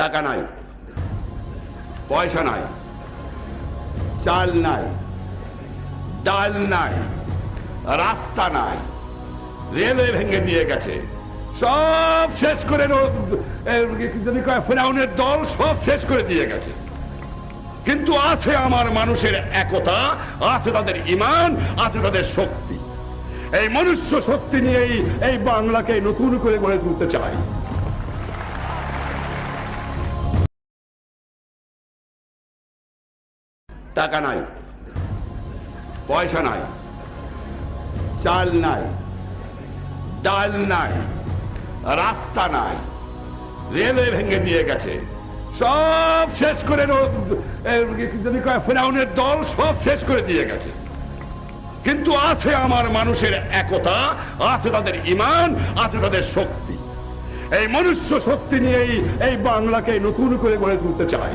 টাকা নাই, পয়সা নাই, চাল নাই, ডাল নাই, রাস্তা নাই, রেলওয়ে ভেঙে দিয়ে গেছে। সব শেষ করে ফেরাউনের দল সব শেষ করে দিয়ে গেছে। কিন্তু আছে আমার মানুষের একতা, আছে তাদের ইমান, আছে তাদের শক্তি। এই মনুষ্য শক্তি নিয়েই এই বাংলাকে নতুন করে গড়ে তুলতে চাই। টাকা নাই, পয়সা নাই, চাল নাই, ডাল নাই, রাস্তা নাই, রেলওয়ে ভেঙে দিয়ে গেছে। সব শেষ করে যদি ফেরাউনের দল সব শেষ করে দিয়ে গেছে। কিন্তু আছে আমার মানুষের একতা, আছে তাদের ইমান, আছে তাদের শক্তি। এই মনুষ্য শক্তি নিয়েই এই বাংলাকে নতুন করে গড়ে তুলতে চাই।